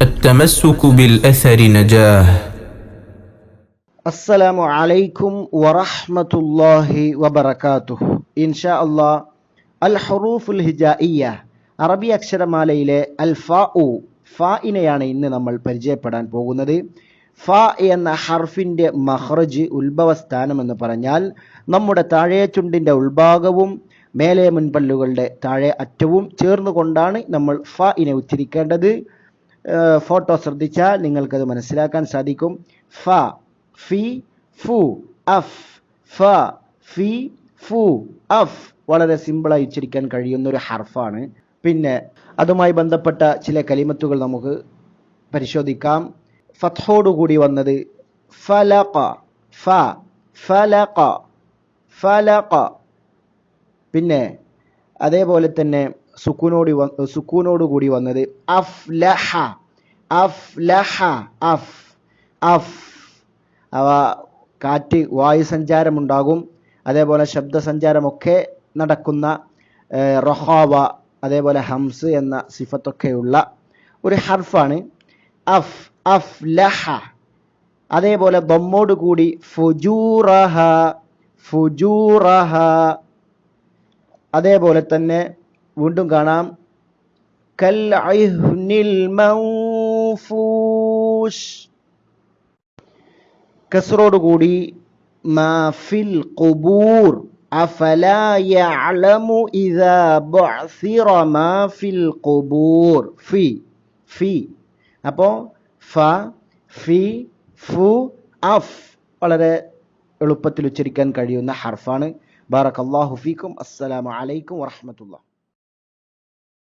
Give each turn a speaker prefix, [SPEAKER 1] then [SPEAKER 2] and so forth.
[SPEAKER 1] التمسك بالأثر نجاه
[SPEAKER 2] അസ്സലാമു അലൈക്കും വറഹ്മത്തുള്ളാഹി വബറകാതുഹു ഇൻഷാ അല്ലാ അൽ ഹുറൂഫുൽ ഹിജായിയ അറബി അക്ഷരമാലയിലെ അൽ ഫാഉ ഫാഇനെയാണ് ഇന്ന് നമ്മൾ പരിചയപ്പെടാൻ പോകുന്നത് ഫ എന്ന ഹർഫിൻ്റെ മഹ്റജ് ഉത്ഭവസ്ഥാനം എന്ന് പറഞ്ഞാൽ നമ്മുടെ താഴെ ചുണ്ടിൻ്റെ ഉൾഭാഗവും മേലെ മുൻപല്ലുകളുടെ താഴെ അറ്റവും ചേർന്നുകൊണ്ടാണ് നമ്മൾ ഫ ഇനെ ഉച്ചരിക്കേണ്ടത് ഏഹ് ഫോട്ടോ ശ്രദ്ധിച്ചാൽ നിങ്ങൾക്കത് മനസ്സിലാക്കാൻ സാധിക്കും. ഫ ഫി ഫു അഫ്. ഫ ഫി ഫു അഫ്. വളരെ സിമ്പിളായി ഉച്ചരിക്കാൻ കഴിയുന്ന ഒരു ഹർഫാണ്. പിന്നെ അതുമായി ബന്ധപ്പെട്ട ചില കലിമത്തുകൾ നമുക്ക് പരിശോധിക്കാം. ഫത്തോടുകൂടി വന്നത് ഫലഖ ഫ ഫലഖ ഫലഖ പിന്നെ അതേപോലെ തന്നെ സുക്കൂനോട് സുക്കൂനോട് കൂടി വന്നത് അഫ്ലഹ. അഫ്ലഹ അഫ് അഫ്. അവ കാറ്റ് വായുസഞ്ചാരമുണ്ടാകും. അതേപോലെ ശബ്ദസഞ്ചാരമൊക്കെ നടക്കുന്ന റൊഹാവ അതേപോലെ ഹംസ് എന്ന സിഫത്തൊക്കെയുള്ള ഒരു ഹർഫാണ്. അഫ് അഫ് ലഹ അതേപോലെ ദമ്മോട് കൂടി ഫുജൂറഹ ഫുജൂറഹ. അതേപോലെ തന്നെ വീണ്ടും കാണാം. കൽ ഐഹ്നിൽ മൗഫൂഷ് കസറോടുകൂടി മാഫിൽ ഖുബൂർ യഅലമു ഇദാ ബുഅസിറ മാ ഫിൽ ഖുബൂർ. ഫി ഫി. അപ്പോൾ ഫ ഫി ഫു അഫ് വളരെ എളുപ്പത്തിൽ ഉച്ചരിക്കാൻ കഴിയുന്ന ഹർഫാണ്. ബാറക് അള്ളാഹു ഫീക്കും. അസ്സലാമു അലൈക്കും വറഹ്മത്തുള്ളാഹി.